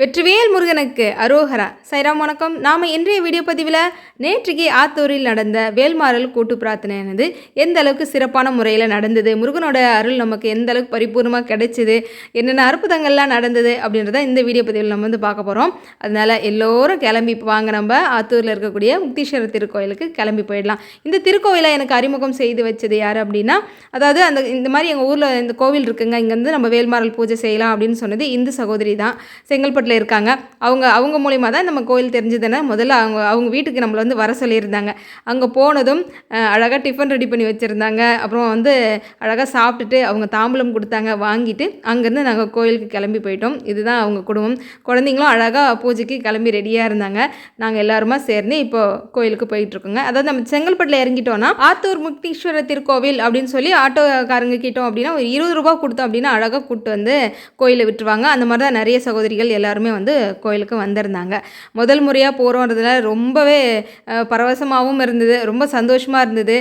வெற்றிவேல் முருகனுக்கு அரோகரா. சைராம் வணக்கம். நாம் இன்றைய வீடியோ பதிவில் நேற்றுக்கு ஆத்தூரில் நடந்த வேல்மாறல் கூட்டு பிரார்த்தனையானது எந்த அளவுக்கு சிறப்பான முறையில் நடந்தது? முருகனோட அருள் நமக்கு எந்த அளவுக்கு பரிபூர்ணமாக கிடைச்சிது? என்னென்ன அற்புதங்கள்லாம் நடந்தது? அப்படின்றத இந்த வீடியோ பதிவில் நம்ம வந்து பார்க்க போகிறோம் அதனால் எல்லோரும் கிளம்பி வாங்க. நம்ம ஆத்தூரில் இருக்கக்கூடிய முக்தீஸ்வரர் திருக்கோயிலுக்கு கிளம்பி போயிடலாம். இந்த திருக்கோயிலை எனக்கு அறிமுகம் செய்து வச்சது யார் அப்படின்னா அதாவது அந்த இந்த மாதிரி எங்கள் ஊரில் இந்த கோவில் இருக்குங்க. இங்கேருந்து நம்ம வேல்மாறல் பூஜை செய்யலாம் அப்படின்னு சொன்னது இந்து சகோதரி தான். செங்கல்பட்டு செங்கல்பட்டில் இருக்காங்க. அவங்க அவங்க மூலிமா தான் நம்ம கோயில் தெரிஞ்சதுன்னா முதல்ல அவங்க அவங்க வீட்டுக்கு நம்மளை வந்து வர சொல்லியிருந்தாங்க. அங்கே போனதும் அழகாக டிஃபன் ரெடி பண்ணி வச்சுருந்தாங்க. அப்புறம் வந்து அழகாக சாப்பிட்டுட்டு அவங்க தாம்பூலம் கொடுத்தாங்க. வாங்கிட்டு அங்கேருந்து நாங்கள் கோயிலுக்கு கிளம்பி போயிட்டோம். இதுதான் அவங்க குடும்பம். குழந்தைங்களும் அழகாக பூஜைக்கு கிளம்பி ரெடியாக இருந்தாங்க. நாங்கள் எல்லாருமா சேர்ந்து இப்போ கோயிலுக்கு போயிட்டுருக்கோங்க. அதாவது நம்ம செங்கல்பட்டில் இறங்கிட்டோம்னா ஆத்தூர் முக்தீஸ்வரர் திருக்கோவில் அப்படின்னு சொல்லி ஆட்டோக்காரங்க கிட்டோம் அப்படின்னா ஒரு இருபது ரூபா கொடுத்தோம் அப்படின்னா அழகாக கூப்பிட்டு வந்து கோயிலை விட்டுருவாங்க. அந்த மாதிரி தான் நிறைய சகோதரிகள் எல்லாரும் வந்து கோயிலுக்கு வந்திருந்தாங்க. முதல் முறையாக போகிறோன்றதுல ரொம்பவே பரவசமாகவும் இருந்தது. ரொம்ப சந்தோஷமாக இருந்தது.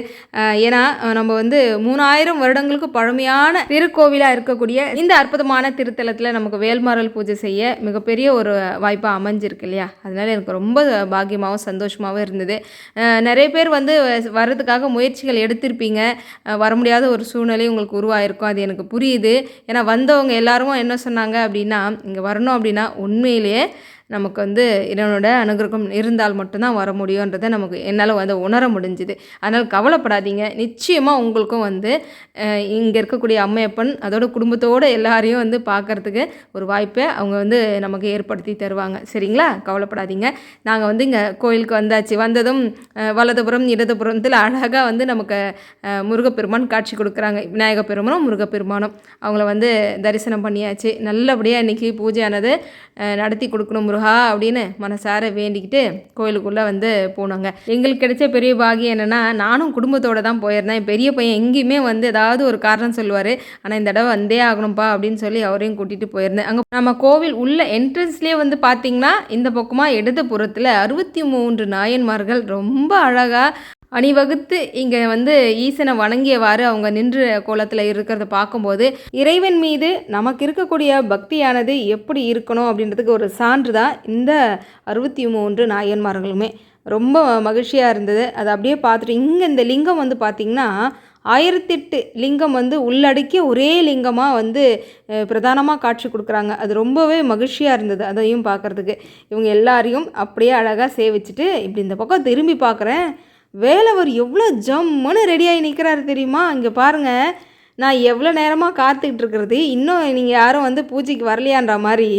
ஏன்னா நம்ம வந்து மூணாயிரம் வருடங்களுக்கு பழமையான திருக்கோவிலாக இருக்கக்கூடிய இந்த அற்புதமான திருத்தலத்தில் நமக்கு வேல்மாரல் பூஜை செய்ய மிகப்பெரிய ஒரு வாய்ப்பாக அமைஞ்சிருக்கு இல்லையா? அதனால் எனக்கு ரொம்ப பாக்கியமாகவும் சந்தோஷமாகவும் இருந்தது. நிறைய பேர் வந்து வர்றதுக்காக முயற்சிகள் எடுத்திருப்பீங்க. வர முடியாத ஒரு சூழ்நிலை உங்களுக்கு உருவாயிருக்கும். அது எனக்கு புரியுது. ஏன்னா வந்தவங்க எல்லாரும் என்ன சொன்னாங்க அப்படின்னா இங்கே வரணும் அப்படின்னா உண்மையிலேயே நமக்கு வந்து இறைவனோட அனுகிரகம் இருந்தால் மட்டும்தான் வர முடியுன்றதை நமக்கு என்னால் வந்து உணர முடிஞ்சுது. அதனால் கவலைப்படாதீங்க. நிச்சயமாக உங்களுக்கும் வந்து இங்கே இருக்கக்கூடிய அம்மையப்பன் அதோட குடும்பத்தோடு எல்லாரையும் வந்து பார்க்கறதுக்கு ஒரு வாய்ப்பை அவங்க வந்து நமக்கு ஏற்படுத்தி தருவாங்க. சரிங்களா? கவலைப்படாதீங்க. நாங்கள் வந்து இங்கே கோயிலுக்கு வந்தாச்சு. வந்ததும் வலதுபுறம் இடதுபுறத்தில் அழகாக வந்து நமக்கு முருகப்பெருமான் காட்சி கொடுக்குறாங்க. விநாயக பெருமானும் முருகப்பெருமானும். அவங்கள வந்து தரிசனம் பண்ணியாச்சு. நல்லபடியாக இன்றைக்கி பூஜையானது நடத்தி கொடுக்கணும் முருக அப்படின்னு மனசார வேண்டிக்கிட்டு கோயிலுக்குள்ளே வந்து போனோங்க. எங்களுக்கு கிடைச்ச பெரிய பாகியம் என்னென்னா நானும் குடும்பத்தோடு தான் போயிருந்தேன். என் பெரிய பையன் எங்கேயுமே வந்து ஏதாவது ஒரு காரணம் சொல்லுவார். ஆனால் இந்த தடவை வந்தே ஆகணும்ப்பா அப்படின்னு சொல்லி அவரையும் கூட்டிகிட்டு போயிருந்தேன். அங்கே நம்ம கோவில் உள்ள என்ட்ரன்ஸ்லேயே வந்து பார்த்திங்கன்னா இந்த பக்கமாக இடது புறத்தில் அறுபத்தி மூன்று நாயன்மார்கள் ரொம்ப அழகாக அணிவகுத்து இங்கே வந்து ஈசனை வணங்கியவாறு அவங்க நின்று கோலத்தில் இருக்கிறத பார்க்கும்போது இறைவன் மீது நமக்கு இருக்கக்கூடிய பக்தியானது எப்படி இருக்கணும் அப்படின்றதுக்கு ஒரு சான்று தான் இந்த அறுபத்தி மூன்று நாயன்மார்களுமே. ரொம்ப மகிழ்ச்சியாக இருந்தது. அதை அப்படியே பார்த்துட்டு இங்கே இந்த லிங்கம் வந்து பார்த்திங்கன்னா ஆயிரத்தெட்டு லிங்கம் வந்து உள்ளடக்கிய ஒரே லிங்கமாக வந்து பிரதானமாக காட்சி கொடுக்குறாங்க. அது ரொம்பவே மகிழ்ச்சியாக இருந்தது அதையும் பார்க்குறதுக்கு. இவங்க எல்லாரையும் அப்படியே அழகாக சேவிச்சுட்டு இப்படி இந்த பக்கம் திரும்பி பார்க்குறேன். வேலவர் எவ்வளோ ஜம்முன்னு ரெடியாகி நிற்கிறாரு தெரியுமா? இங்கே பாருங்கள் நான் எவ்வளோ நேரமாக காத்துக்கிட்டு இருக்கிறது? இன்னும் நீங்கள் யாரும் வந்து பூஜைக்கு வரலையான்ற மாதிரி.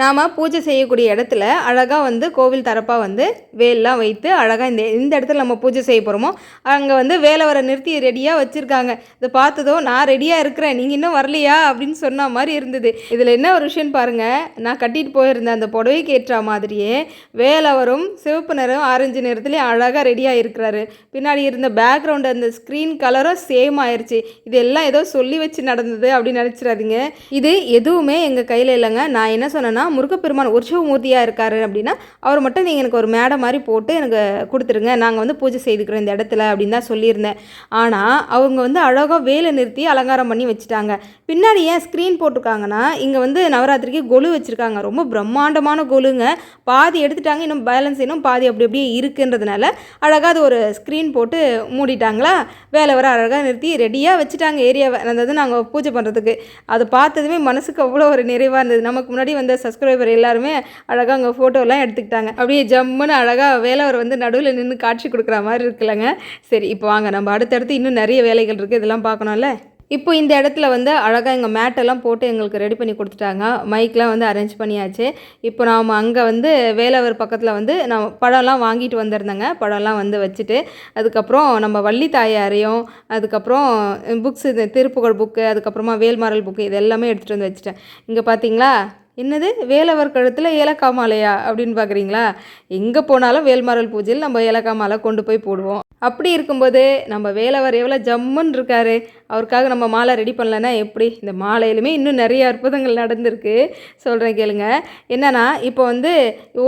நாம் பூஜை செய்யக்கூடிய இடத்துல அழகாக வந்து கோவில் தரப்பாக வந்து வேல்லாம் வைத்து அழகாக இந்த இந்த இடத்துல நம்ம பூஜை செய்ய போகிறோமோ அங்கே வந்து வேலவரை நிறுத்தி ரெடியாக வச்சுருக்காங்க. இதை பார்த்ததோ நான் ரெடியாக இருக்கிறேன் நீங்கள் இன்னும் வரலையா? அப்படின்னு சொன்ன மாதிரி இருந்தது. இதில் என்ன ஒரு விஷயம் பாருங்கள் நான் கட்டிட்டு போயிருந்தேன் அந்த புடவைக்கு ஏற்ற மாதிரியே வேலவரும் சிவப்பு நிறம் ஆரஞ்சு நிறத்துலேயும் அழகாக ரெடியாக இருக்கிறாரு. பின்னாடி இருந்த பேக்ரவுண்டு அந்த ஸ்க்ரீன் கலரும் சேம் ஆயிடுச்சு இது எல்லாம் ஏதோ சொல்லி வச்சு நடந்தது அப்படின்னு நினச்சிடாதீங்க. இது எதுவுமே எங்கள் கையில் இல்லைங்க. நான் என்ன சொன்னேன்னா முருகப்பெருமான் உற்சவமூர்த்தியாக இருக்காரு அப்படின்னா அவர் மட்டும் நீங்கள் எனக்கு ஒரு மேடை மாதிரி போட்டு எனக்கு கொடுத்துருங்க. நாங்கள் வந்து பூஜை செய்துக்கிறோம் இந்த இடத்துல அப்படின்னு தான் சொல்லியிருந்தேன். ஆனால் அவங்க வந்து அழகாக வேலை நிறுத்தி அலங்காரம் பண்ணி வச்சுட்டாங்க. பின்னாடி ஏன் ஸ்க்ரீன் போட்டிருக்காங்கன்னா இங்கே வந்து நவராத்திரிக்கு கொலு வச்சுருக்காங்க. ரொம்ப பிரம்மாண்டமான கொலுங்க. பாதி எடுத்துட்டாங்க இன்னும் பேலன்ஸ் இன்னும் பாதி அப்படி அப்படியே இருக்குன்றதுனால அழகாக அது ஒரு ஸ்க்ரீன் போட்டு மூடிட்டாங்களா? வேலை வர அழகாக நிறுத்தி ரெடியாக வச்சுட்டாங்க ஏரியாவை அதாவது நாங்கள் பூஜை பண்ணுறதுக்கு அதை பார்த்ததுமே மனசுக்கு அவ்வளோ ஒரு நிறைவாக இருந்தது. நமக்கு முன்னாடி வந்த சப்ஸ்கிரைபர் எல்லாருமே அழகாக அங்கே ஃபோட்டோலாம் எடுத்துக்கிட்டாங்க. அப்படியே ஜம்முன்னு அழகாக வேலவர் வந்து நடுவில் நின்று காட்சி கொடுக்குற மாதிரி இருக்குல்லங்க. சரி இப்போ வாங்க. நம்ம அடுத்தடுத்து இன்னும் நிறைய வேலைகள் இருக்குது இதெல்லாம் பார்க்கணும்ல? இப்போ இந்த இடத்துல வந்து அழகாக எங்கள் மேட்டெல்லாம் போட்டு எங்களுக்கு ரெடி பண்ணி கொடுத்துட்டாங்க. மைக்லாம் வந்து அரேஞ்ச் பண்ணியாச்சு. இப்போ நாம் அங்கே வந்து வேலவர் பக்கத்தில் வந்து நான் படம்லாம் வாங்கிட்டு வந்திருந்தேங்க. படம்லாம் வந்து வச்சுட்டு அதுக்கப்புறம் நம்ம வள்ளி தாயாரையும் அதுக்கப்புறம் புக்ஸ் இது திருப்புகழ் புக்கு அதுக்கப்புறமா வேல்மாரல் புக்கு இது எல்லாமே எடுத்துகிட்டு வந்து வச்சுட்டேன். இங்கே பார்த்தீங்களா என்னது? வேலவர் கழுத்தில் ஏலக்காய் மாலையா? அப்படின்னு பார்க்குறீங்களா எங்கே போனாலும் வேல்மாரல் பூஜையில் நம்ம ஏலக்காய் மாலை கொண்டு போய் போடுவோம். அப்படி இருக்கும்போது நம்ம வேலவர் எவ்வளோ ஜம்முன்னு இருக்காரு. அவருக்காக நம்ம மாலை ரெடி பண்ணலன்னா எப்படி? இந்த மாலையிலுமே இன்னும் நிறைய அற்புதங்கள் நடந்திருக்கு. சொல்கிறேன் கேளுங்க. என்னென்னா இப்போ வந்து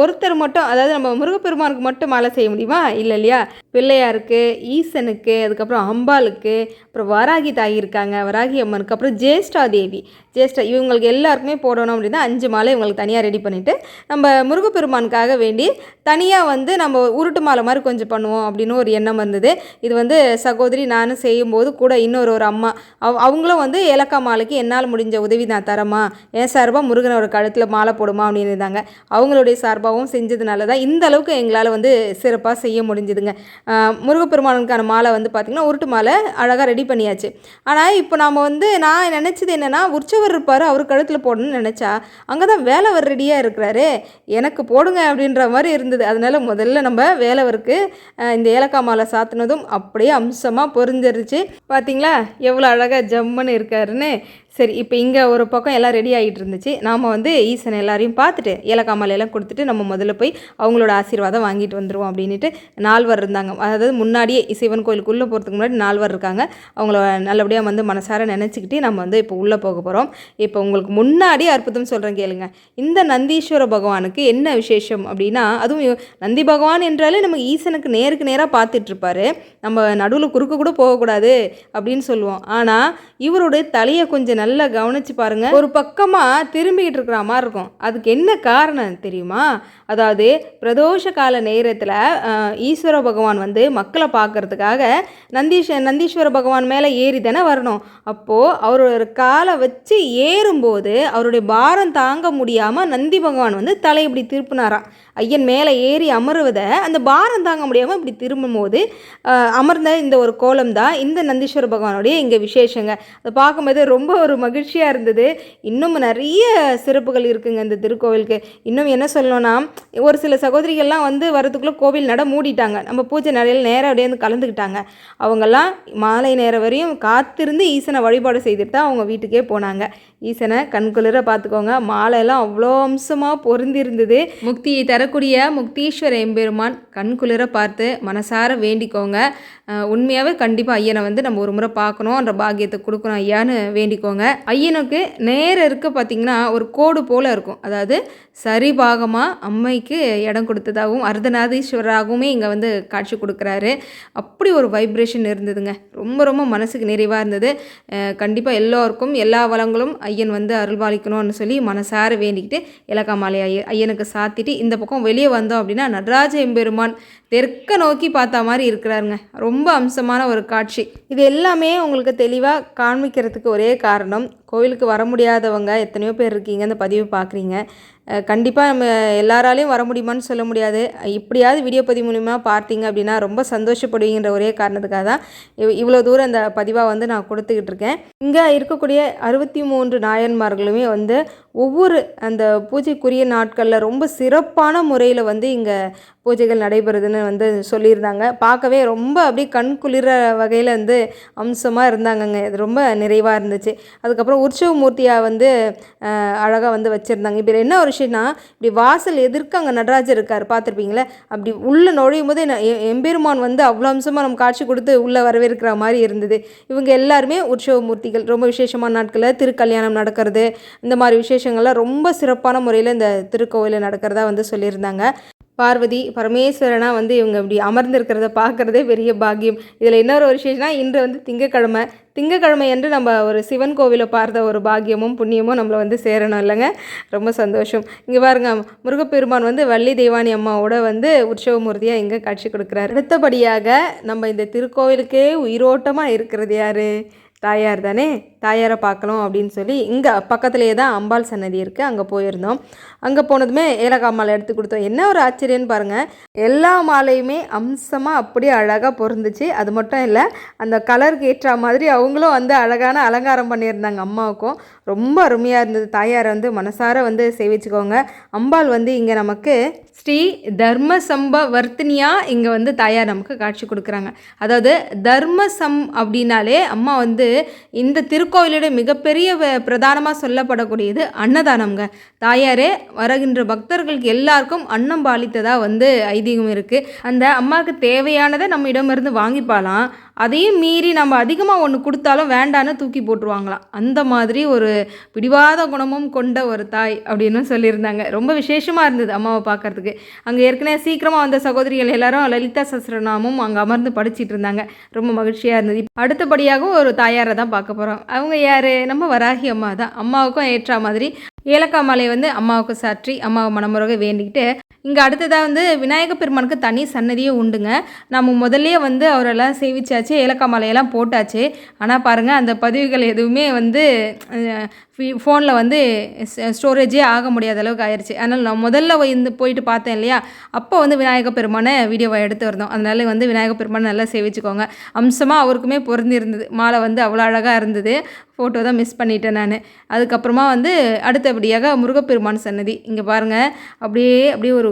ஒருத்தர் மட்டும் அதாவது நம்ம முருகப்பெருமானுக்கு மட்டும் மாலை செய்ய முடியுமா? இல்லை இல்லையா? பிள்ளையாருக்கு ஈசனுக்கு அதுக்கப்புறம் அம்பாளுக்கு அப்புறம் வராகி தாய் இருக்காங்க வராகி அம்மனுக்கு அப்புறம் ஜேஷ்டா தேவி. ஜேஷ்டா இவங்களுக்கு எல்லாருக்குமே போடணும் அப்படின்னா அஞ்சு மாலை இவங்களுக்கு தனியாக ரெடி பண்ணிவிட்டு நம்ம முருகப்பெருமானுக்காக வேண்டி தனியாக வந்து நம்ம உருட்டு மாலை மாதிரி கொஞ்சம் பண்ணுவோம் அப்படின்னு ஒரு எண்ணம் இருந்தது இது வந்து சகோதரி நானும் செய்யும்போது கூட இன்னொரு ஒரு அம்மா அவ் அவங்களும் வந்து ஏலக்காய் மாலைக்கு என்னால் முடிஞ்ச உதவி நான் தரமா என் சார்பாக முருகனோட கழுத்தில் மாலை போடுமா அப்படின்னு இருந்தாங்க. அவங்களுடைய சார்பாகவும் செஞ்சதுனால தான் இந்த அளவுக்கு எங்களால் வந்து சிறப்பாக செய்ய முடிஞ்சுதுங்க. முருகப்பெருமானுக்கான மாலை வந்து பார்த்திங்கன்னா உருட்டு மாலை அழகாக ரெடி பண்ணியாச்சு. ஆனால் இப்போ நாம் வந்து நான் நினச்சது என்னென்னா உற்சவர் இருப்பார் அவர் கழுத்தில் போடணும்னு நினச்சா அங்கே தான் வேலவர் ரெடியாக இருக்கிறாரு எனக்கு போடுங்க அப்படின்ற மாதிரி இருந்தது. அதனால் முதல்ல நம்ம வேலவருக்கு இந்த ஏலக்காய் மாலை சாத்தினதும் அப்படியே அம்சமாக பொரிஞ்சிருச்சு. பார்த்தீங்களா எவ்வளோ அழகாக ஜம்முன்னு இருக்காருன்னு. சரி இப்போ இங்கே ஒரு பக்கம் எல்லாம் ரெடி ஆகிட்டு இருந்துச்சு. நாம் வந்து ஈசனை எல்லாரையும் பார்த்துட்டு ஏலக்காய் மாலையெல்லாம் கொடுத்துட்டு நம்ம முதல்ல போய் அவங்களோட ஆசீர்வாதம் வாங்கிட்டு வந்துடுவோம் அப்படின்ட்டு நால்வர் இருந்தாங்க. அதாவது முன்னாடியே சிவன் கோயிலுக்குள்ளே போகிறதுக்கு முன்னாடி நால்வர் இருக்காங்க. அவங்கள நல்லபடியாக வந்து மனசார நினச்சிக்கிட்டு நம்ம வந்து இப்போ உள்ளே போக போகிறோம் இப்போ உங்களுக்கு முன்னாடி அற்புதம் சொல்கிறேன் கேளுங்க. இந்த நந்தீஸ்வர பகவானுக்கு என்ன விசேஷம் அப்படின்னா அதுவும் நந்தி பகவான் என்றாலே நம்ம ஈசனுக்கு நேருக்கு நேராக பார்த்துட்ருப்பாரு நம்ம நடுவில் குறுக்க கூட போகக்கூடாது அப்படின்னு சொல்லுவோம். ஆனால் இவருடைய தலையை கொஞ்சம் நல்லா கவனிச்சு பாருங்க. ஒரு பக்கமாக திரும்பிக்கிட்டு இருக்கிற மாதிரி இருக்கும். அதுக்கு என்ன காரணம் தெரியுமா? அதாவது பிரதோஷ கால நேரத்தில் ஈஸ்வர பகவான் வந்து மக்களை பார்க்கறதுக்காக நந்தீஷ நந்தீஸ்வர பகவான் மேலே ஏறி தானே வரணும். அப்போது அவரோட காலை வச்சு ஏறும்போது அவருடைய பாரம் தாங்க முடியாமல் நந்தி பகவான் வந்து தலை இப்படி திருப்பினாராம். ஐயன் மேலே ஏறி அமருவதை அந்த பாரம் தாங்க முடியாமல் இப்படி திரும்பும் போது அமர்ந்த இந்த ஒரு கோலம் தான் இந்த நந்தீஸ்வர பகவானுடைய இங்கே விசேஷங்க. அதை பார்க்கும்போது ரொம்ப ஒரு மகிழ்ச்சியாக இருந்தது. இன்னும் நிறைய சிறப்புகள் இருக்குங்க இந்த திருக்கோவிலுக்கு. இன்னும் என்ன சொல்லணும்னா ஒரு சில சகோதரிகள்லாம் வந்து வரதுக்குள்ளே கோவில் நட மூடிட்டாங்க. நம்ம பூஜை நடையில் நேராக அப்படியே வந்து கலந்துக்கிட்டாங்க. அவங்கெல்லாம் மாலை நேரம் வரையும் காத்திருந்து ஈசனை வழிபாடு செய்துட்டு தான் அவங்க வீட்டுக்கே போனாங்க. ஈசனை கண்குளிர பார்த்துக்கோங்க. மாலையெல்லாம் அவ்வளோ அம்சமாக பொருந்திருந்தது. முக்தியை தரக்கூடிய முக்தீஸ்வர எம்பெருமான் கண்குளிர பார்த்து மனசார வேண்டிக்கோங்க. உண்மையாகவே கண்டிப்பாக ஐயனை வந்து நம்ம ஒரு முறை பார்க்கணுன்ற பாக்கியத்தை கொடுக்கணும் ஐயான்னு வேண்டிக்கோங்க. ஐயனுக்கு நேரம் இருக்க பார்த்திங்கன்னா ஒரு கோடு போல் இருக்கும். அதாவது சரிபாகமாக அம்மைக்கு இடம் கொடுத்ததாகவும் அர்த்தநாதீஸ்வரராகவுமே இங்கே வந்து காட்சி கொடுக்குறாரு. அப்படி ஒரு வைப்ரேஷன் இருந்ததுங்க. ரொம்ப ரொம்ப மனசுக்கு நிறைவாக இருந்தது. கண்டிப்பாக எல்லோருக்கும் எல்லா வளங்களும் ஐயன் வந்து அருள்பாலிக்கணும்னு சொல்லி மனசார வேண்டிக்கிட்டு இலக்காமலை ஐய ஐயனுக்கு சாத்திட்டு இந்த பக்கம் வெளியே வந்தோம் அப்படின்னா நடராஜ எம்பெருமான் தெற்க நோக்கி பார்த்த மாதிரி இருக்கிறாருங்க. ரொம்ப அம்சமான ஒரு காட்சி. இது எல்லாமே உங்களுக்கு தெளிவாக காண்பிக்கிறதுக்கு ஒரே காரணம் கோவிலுக்கு வர முடியாதவங்க எத்தனையோ பேர் இருக்கீங்க அந்த பதிவு பார்க்குறீங்க. கண்டிப்பாக நம்ம எல்லாராலையும் வர முடியுமான்னு சொல்ல முடியாது. இப்படியாவது வீடியோ பதிவு மூலிமா பார்த்தீங்க அப்படின்னா ரொம்ப சந்தோஷப்படுவீங்கன்ற ஒரே காரணத்துக்காக தான் இவ் இவ்வளோ தூரம் அந்த பதிவாக வந்து நான் கொடுத்துக்கிட்டு இருக்கேன். இங்கே இருக்கக்கூடிய அறுபத்தி மூன்று நாயன்மார்களுமே வந்து ஒவ்வொரு அந்த பூஜைக்குரிய நாட்களில் ரொம்ப சிறப்பான முறையில் வந்து இங்கே பூஜைகள் நடைபெறுதுன்னு வந்து சொல்லியிருந்தாங்க. பார்க்கவே ரொம்ப அப்படியே கண் குளிர வகையில் வந்து அம்சமாக இருந்தாங்கங்க. இது ரொம்ப நிறைவாக இருந்துச்சு. அதுக்கப்புறம் உற்சவ மூர்த்தியாக வந்து அழகாக வந்து வச்சுருந்தாங்க. இப்போ என்ன ஒரு விஷயம்னா இப்படி வாசல் எதிர்க்க அங்கே நடராஜர் இருக்கார் பார்த்துருப்பீங்களே? அப்படி உள்ளே நுழையும் போது என்ன- எம்பெருமான் வந்து அவ்வளோ அம்சமாக நம்ம காட்சி கொடுத்து உள்ளே வரவேற்கிற மாதிரி இருந்தது. இவங்க எல்லாருமே உற்சவ மூர்த்திகள் ரொம்ப விசேஷமான நாட்களில் திருக்கல்யாணம் நடக்கிறது. இந்த மாதிரி விசேஷங்கள்லாம் ரொம்ப சிறப்பான முறையில் இந்த திருக்கோவிலில் நடக்கிறதா வந்து சொல்லியிருந்தாங்க. பார்வதி பரமேஸ்வரனா வந்து இவங்க இப்படி அமர்ந்திருக்கிறத பார்க்குறதே பெரிய பாக்கியம். இதில் இன்னொரு ஒரு விஷயம்னா இன்று வந்து திங்கக்கிழமை. திங்கக்கிழமை என்று நம்ம ஒரு சிவன் கோவிலை பார்த்த ஒரு பாக்கியமும் புண்ணியமும் நம்மளை வந்து சேரணும் இல்லைங்க? ரொம்ப சந்தோஷம். இங்கே பாருங்க முருகப்பெருமான் வந்து வள்ளி தெய்வானி அம்மாவோட வந்து உற்சவமூர்த்தியாக இங்கே காட்சி கொடுக்குறாரு. அடுத்தபடியாக நம்ம இந்த திருக்கோவிலுக்கே உயிரோட்டமாக இருக்கிறது யாரு? தாயார் தானே? தாயாரை பார்க்கணும் அப்படின்னு சொல்லி இங்கே பக்கத்துலேயே தான் அம்பாள் சன்னதி இருக்குது அங்கே போயிருந்தோம். அங்கே போனதுமே ஏலக்காய் மாலை எடுத்து கொடுத்தோம். என்ன ஒரு ஆச்சரியம்னு பாருங்கள் எல்லா மாலையுமே அம்சமாக அப்படியே அழகாக பொருந்துச்சு. அது மட்டும் இல்லை அந்த கலருக்கு ஏற்ற மாதிரி அவங்களும் வந்து அழகான அலங்காரம் பண்ணியிருந்தாங்க அம்மாவுக்கும். ரொம்ப அருமையாக இருந்தது. தாயாரை வந்து மனசார வந்து சேவிச்சுக்கோங்க. அம்பாள் வந்து இங்கே நமக்கு ஸ்ரீ தர்ம சம்ப வர்த்தினியா இங்கே வந்து தாயார் நமக்கு காட்சி கொடுக்குறாங்க. அதாவது தர்ம சம் அப்படின்னாலே அம்மா வந்து இந்த திருக்கோவிலோட மிகப்பெரிய பிரதானமாக சொல்லப்படக்கூடியது அன்னதானம்ங்க. தாயாரே வருகின்ற பக்தர்களுக்கு எல்லாருக்கும் அன்னம் பாலித்ததாக வந்து ஐதீகம் இருக்குது அந்த அம்மாவுக்கு தேவையானதை நம்ம இடமிருந்து வாங்கிப்பாலாம். அதையும் மீறி நம்ம அதிகமாக ஒன்று கொடுத்தாலும் வேண்டான்னு தூக்கி போட்டுருவாங்களாம். அந்த மாதிரி ஒரு பிடிவாத குணமும் கொண்ட ஒரு தாய் அப்படின்னு சொல்லியிருந்தாங்க. ரொம்ப விசேஷமாக இருந்தது அம்மாவை பார்க்கறதுக்கு. அங்கே ஏற்கனவே சீக்கிரமாக வந்த சகோதரிகள் எல்லாரும் லலிதா சஸ்ரநாமும் அங்கே அமர்ந்து படிச்சுட்டு இருந்தாங்க. ரொம்ப மகிழ்ச்சியாக இருந்தது. அடுத்தபடியாக அடுத்தபடியாகவும் ஒரு தாயாரை தான் பார்க்க போகிறோம் அவங்க யார்? நம்ம வராகி அம்மா தான். அம்மாவுக்கும் ஏற்ற மாதிரி ஏலக்காய் மாலை வந்து அம்மாவுக்கு சாற்றி அம்மாவை மனமுறக வேண்டிக்கிட்டு இங்கே அடுத்ததாக வந்து விநாயகப் பெருமானுக்கு தனி சன்னதியும் உண்டுங்க. நம்ம முதல்லயே வந்து அவரெல்லாம் சேவிச்சாச்சு ஏலக்காய் மாலையெல்லாம் போட்டாச்சு. ஆனால் பாருங்கள் அந்த பதிவுகள் எதுவுமே வந்து ஃபோனில் வந்து ஸ்டோரேஜே ஆக முடியாத அளவுக்கு ஆயிடுச்சு அதனால் நான் முதல்ல வந்து போயிட்டு பார்த்தேன் இல்லையா? அப்போ வந்து விநாயக பெருமானை வீடியோவை எடுத்து வந்தோம். அதனால வந்து விநாயக பெருமானை நல்லா சேவிச்சுக்கோங்க. அம்சமாக அவருக்குமே பொருந்திருந்தது. மாலை வந்து அவ்வளோ அழகாக இருந்தது. ஃபோட்டோ தான் மிஸ் பண்ணிட்டேன் நான். அதுக்கப்புறமா வந்து அடுத்தபடியாக முருகப்பெருமான் சன்னதி. இங்கே பாருங்கள் அப்படியே அப்படியே ஒரு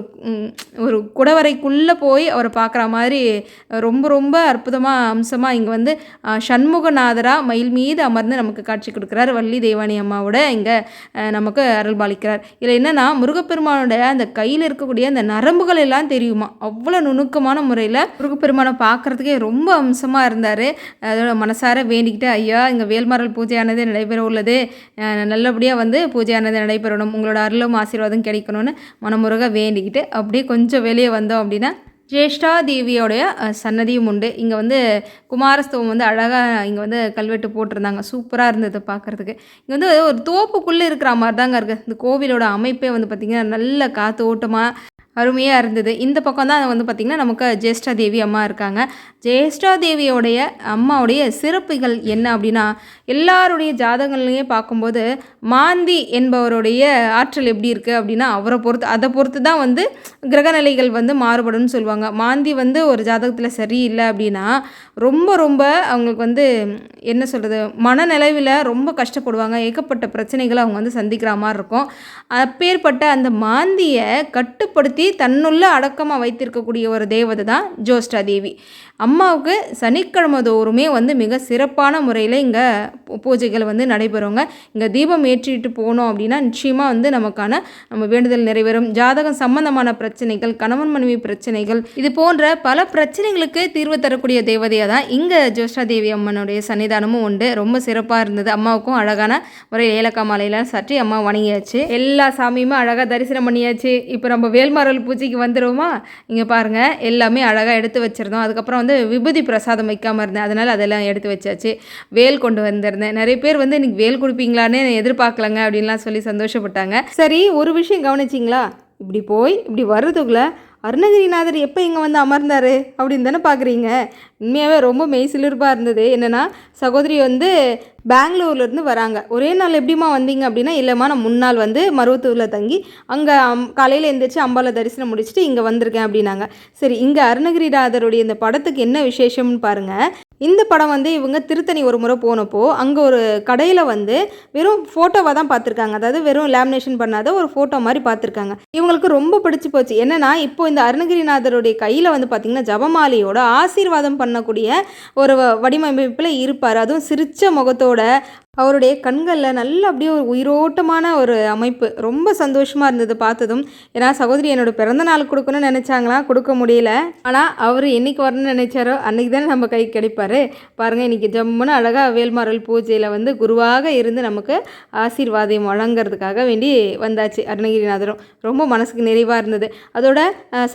ஒரு குடவரைக்குள்ளே போய் அவரை பார்க்குற மாதிரி ரொம்ப ரொம்ப அற்புதமாக அம்சமாக இங்கே வந்து சண்முகநாதராக மயில் மீது அமர்ந்து நமக்கு காட்சி கொடுக்குறாரு வள்ளி தெய்வானி அம்மாவோட இங்கே நமக்கு அருள்பாலிக்கிறார் இதில் என்னென்னா முருகப்பெருமானோட அந்த கையில் இருக்கக்கூடிய அந்த நரம்புகள் எல்லாம் தெரியுமா? அவ்வளோ நுணுக்கமான முறையில் முருகப்பெருமானை பார்க்குறதுக்கே ரொம்ப அம்சமாக இருந்தார். அதோட மனசார வேண்டிக்கிட்டு ஐயா இங்கே வேல்மாரல் பூஜையானது நடைபெற உள்ளது. நல்லபடியாக வந்து பூஜையானது நடைபெறணும். உங்களோட அருளும் ஆசீர்வாதம் கிடைக்கணும்னு மனமுருக வேண்டிக்கிட்டு அப்படியே கொஞ்சம் வெளியே வந்தோம் அப்படின்னா ஜேஷ்டா தேவியோடைய சன்னதியும் உண்டு. இங்கே வந்து குமாரஸ்தவம் வந்து அழகாக இங்கே வந்து கல்வெட்டு போட்டிருந்தாங்க. சூப்பராக இருந்தது பார்க்குறதுக்கு இங்கே வந்து ஒரு தோப்புக்குள்ளே இருக்கிற மாதிரி தாங்க இருக்குது இந்த கோவிலோட அமைப்பே வந்து பார்த்திங்கன்னா நல்ல காற்று ஓட்டமாக அருமையாக இருந்தது. இந்த பக்கம் தான் வந்து பார்த்திங்கன்னா நமக்கு ஜேஷ்டா தேவி அம்மா இருக்காங்க. ஜேஷ்டா தேவியோடைய அம்மாவுடைய சிறப்புகள் என்ன அப்படின்னா எல்லாருடைய ஜாதகங்களையும் பார்க்கும்போது மாந்தி என்பவருடைய ஆற்றல் எப்படி இருக்குது அப்படின்னா அவரை பொறுத்து அதை பொறுத்து தான் வந்து கிரகநிலைகள் வந்து மாறுபடும்னு சொல்லுவாங்க. மாந்தி வந்து ஒரு ஜாதகத்தில் சரியில்லை அப்படின்னா ரொம்ப ரொம்ப அவங்களுக்கு வந்து என்ன சொல்கிறது மனநிலவில் ரொம்ப கஷ்டப்படுவாங்க. ஏகப்பட்ட பிரச்சனைகளை அவங்க வந்து சந்திக்கிற மாதிரி இருக்கும். அப்பேற்பட்ட அந்த மாந்தியை கட்டுப்படுத்தி தன்னுள்ள அடக்கமாக வைத்திருக்கக்கூடிய ஒரு தேவதை தான் ஜோஷ்டா தேவி. அம்மாவுக்கு சனிக்கிழமை தோறுமே வந்து மிக சிறப்பான முறையில் இங்கே பூஜைகள் வந்து நடைபெறுங்க. இங்கே தீபம் ஏற்றிட்டு போனோம் அப்படின்னா நிச்சயமாக வந்து நமக்கான நம்ம வேண்டுதல் நிறைவேறும். ஜாதகம் சம்பந்தமான பிரச்சனைகள் கணவன் மனைவி பிரச்சனைகள் இது போன்ற பல பிரச்சனைகளுக்கு தீர்வு தரக்கூடிய தேவதையாக தான் இங்கே ஜோஷ்டா தேவி அம்மனுடைய சன்னிதானமும் உண்டு. ரொம்ப சிறப்பாக இருந்தது. அம்மாவுக்கும் அழகான ஒரு ஏலக்காய் மாலையெல்லாம் சற்றி அம்மா வணங்கியாச்சு. எல்லா சாமியுமே அழகாக தரிசனம் பண்ணியாச்சு. இப்போ நம்ம வேல்மாரல் பூஜைக்கு வந்துடுவோமா இங்கே பாருங்கள் எல்லாமே அழகாக எடுத்து வச்சுருந்தோம். அதுக்கப்புறம் வந்து விபூதி பிரசாதம் வைக்காமல் இருந்தேன். அதனால் அதெல்லாம் எடுத்து வச்சாச்சு. வேல் கொண்டு வந்திருந்தேன். நிறைய பேர் வந்து இன்னைக்கு வேல் கொடுப்பீங்களான்னு எதிர்பார்க்கலங்க அப்படின்லாம் சொல்லி சந்தோஷப்பட்டாங்க. சரி ஒரு விஷயம் கவனிச்சிங்களா? இப்படி போய் இப்படி வர்றதுக்குள்ள அருணகிரிநாதர் எப்போ இங்கே வந்து அமர்ந்தார் அப்படின்னு தானே பார்க்குறீங்க உண்மையாகவே ரொம்ப மெய்சிலிருப்பாக இருந்தது. என்னென்னா சகோதரி வந்து பெங்களூர்லேருந்து வராங்க. ஒரே நாள் எப்படிம்மா வந்தீங்க அப்படின்னா இல்லைம்மா நான் முன்னாள் வந்து மருவத்தூரில் தங்கி அங்கே காலையில் எழுந்திரிச்சு அம்பாவில் தரிசனம் முடிச்சுட்டு இங்கே வந்திருக்கேன் அப்படின்னாங்க. சரி இங்கே அருணகிரிநாதருடைய இந்த படத்துக்கு என்ன விசேஷம்னு பாருங்கள் இந்த படம் வந்து இவங்க திருத்தணி ஒரு முறை போனப்போ அங்கே ஒரு கடையில் வந்து வெறும் ஃபோட்டோவாக தான் பார்த்துருக்காங்க. அதாவது வெறும் லேமினேஷன் பண்ணாத ஒரு ஃபோட்டோ மாதிரி பார்த்துருக்காங்க. இவங்களுக்கு ரொம்ப பிடிச்சி போச்சு. என்னென்னா இப்போ இந்த அருணகிரிநாதருடைய கையில் வந்து பார்த்திங்கன்னா ஜபமாலையோட ஆசீர்வாதம் பண்ணக்கூடிய ஒரு வ- வடிவமைப்பில் இருப்பார். அதுவும் சிரிச்ச முகத்தோட அவருடைய கண்களில் நல்ல அப்படியே ஒரு உயிரோட்டமான ஒரு அமைப்பு. ரொம்ப சந்தோஷமாக இருந்தது பார்த்ததும். ஏன்னா சகோதரி என்னோட பிறந்த நாள் கொடுக்கணும்னு நினச்சாங்களா? கொடுக்க முடியல. ஆனால் அவர் என்னைக்கு வரணும்னு நினைச்சாரோ அன்றைக்கி தானே நம்ம கை கிடைப்பார். பாருங்கள் இன்னைக்கு ஜம்முன்னு அழகாக வேல்மாரல் பூஜையில் வந்து குருவாக இருந்து நமக்கு ஆசீர்வாதம் வழங்குறதுக்காக வேண்டி வந்தாச்சு அருணகிரிநாதரும். ரொம்ப மனசுக்கு நிறைவாக இருந்தது. அதோட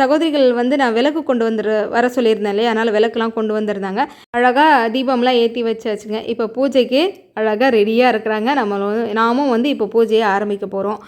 சகோதரிகள் வந்து நான் விளக்கு கொண்டு வந்துரு வர சொல்லியிருந்தேன் இல்லையா? அதனால் விளக்குலாம் கொண்டு வந்திருந்தாங்க. அழகாக தீபம்லாம் ஏற்றி வச்சாச்சுங்க. இப்போ பூஜைக்கு அழகாக ரெடியாக இருக்கிறாங்க. நம்ம வந்து- நாமும் வந்து இப்போ பூஜையை ஆரம்பிக்க போகிறோம்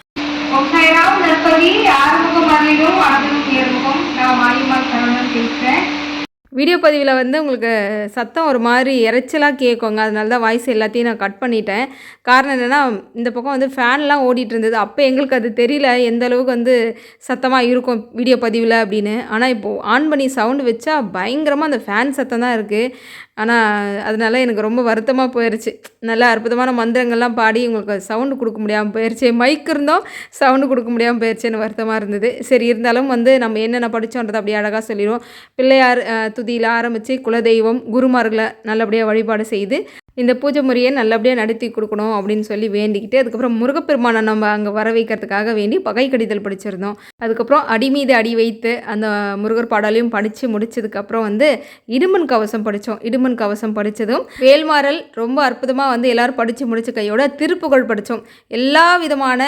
வீடியோ பதிவில் வந்து உங்களுக்கு சத்தம் ஒரு மாதிரி இறைச்சலாக கேட்குங்க அதனால தான் வாய்ஸ் எல்லாத்தையும் நான் கட் பண்ணிட்டேன். காரணம் என்னென்னா இந்த பக்கம் வந்து ஃபேன்லாம் ஓடிட்டு இருந்தது. அப்போ எங்களுக்கு அது தெரியல எந்த அளவுக்கு வந்து சத்தமாக இருக்கும் வீடியோ பதிவில் அப்படின்னு. ஆனால் இப்போது ஆன் பண்ணி சவுண்டு வச்சா பயங்கரமாக அந்த ஃபேன் சத்தம் தான் இருக்குது ஆனால் அதனால் எனக்கு ரொம்ப வருத்தமாக போயிடுச்சு நல்லா அற்புதமான மந்திரங்கள்லாம் பாடி உங்களுக்கு சவுண்டு கொடுக்க முடியாமல் போயிடுச்சு மைக் இருந்தோம் சவுண்டு கொடுக்க முடியாமல் போயிடுச்சுன்னு வருத்தமாக இருந்தது. சரி இருந்தாலும் வந்து நம்ம என்னென்ன படித்தோன்றதை அப்படியே அழகாக சொல்லிடுவோம். பிள்ளையார் துதியில் ஆரம்பித்து குலதெய்வம் குருமார்களை நல்லபடியாக வழிபாடு செய்து இந்த பூஜை முறையை நல்லபடியாக நடத்தி கொடுக்கணும் அப்படின்னு சொல்லி வேண்டிக்கிட்டு அதுக்கப்புறம் முருகப்பெருமானை நம்ம அங்கே வர வைக்கிறதுக்காக வேண்டி பகை கடிதல் படிச்சிருந்தோம். அதுக்கப்புறம் அடி மீது அடி வைத்து அந்த முருகர் பாடலையும் படித்து முடிச்சதுக்கப்புறம் வந்து இடுமன் கவசம் படித்தோம் இடுமன் கவசம் படித்ததும் வேல்மாறல் ரொம்ப அற்புதமாக வந்து எல்லோரும் படித்து முடிச்ச கையோட திருப்புகழ் படித்தோம் எல்லா விதமான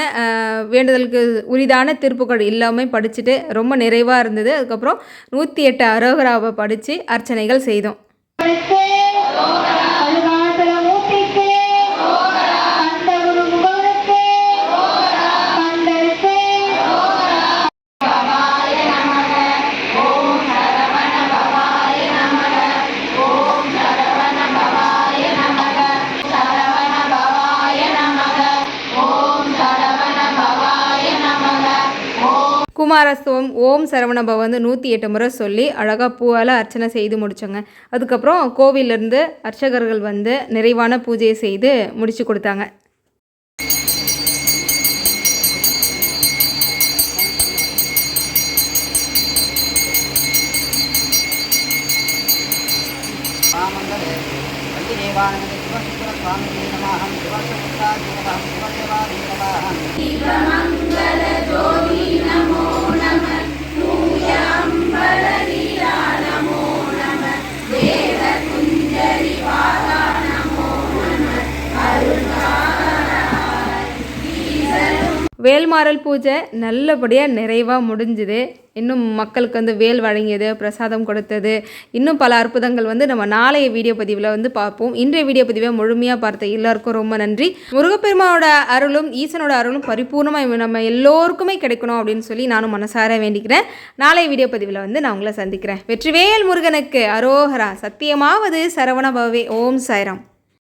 வேண்டுதலுக்கு உரிதான திருப்புகழ் எல்லாமே படிச்சுட்டு ரொம்ப நிறைவாக இருந்தது. அதுக்கப்புறம் நூற்றி எட்டு அரோகராவை படித்து அர்ச்சனைகள் செய்தோம். குமாரஸ்தவம் ஓம் சரவணபவ வந்து நூற்றி எட்டு முறை சொல்லி அழகாக பூவால் அர்ச்சனை செய்து முடித்தோங்க அதுக்கப்புறம் கோவிலிருந்து அர்ச்சகர்கள் வந்து நிறைவான பூஜையை செய்து முடித்து கொடுத்தாங்க स्वामङ्गले Amen. வேல்மாறல் பூஜை நல்லபடியாக நிறைவாக முடிஞ்சுது. இன்னும் மக்களுக்கு வந்து வேல் வழங்கியது பிரசாதம் கொடுத்தது. இன்னும் பல அற்புதங்கள் வந்து நம்ம நாளைய வீடியோ பதிவில் வந்து பார்ப்போம். இன்றைய வீடியோ பதிவை முழுமையாக பார்த்த எல்லாருக்கும் ரொம்ப நன்றி. முருகப்பெருமானோட அருளும் ஈசனோட அருளும் பரிபூர்ணமாக நம்ம எல்லோருக்குமே கிடைக்கணும் அப்படின்னு சொல்லி நானும் மனசார வேண்டிக்கிறேன். நாளைய வீடியோ பதிவில் வந்து நான் உங்களை சந்திக்கிறேன். வெற்றிவேல் முருகனுக்கு அரோகரா சத்தியமாவது சரவண பவே ஓம் சாய்ராம்.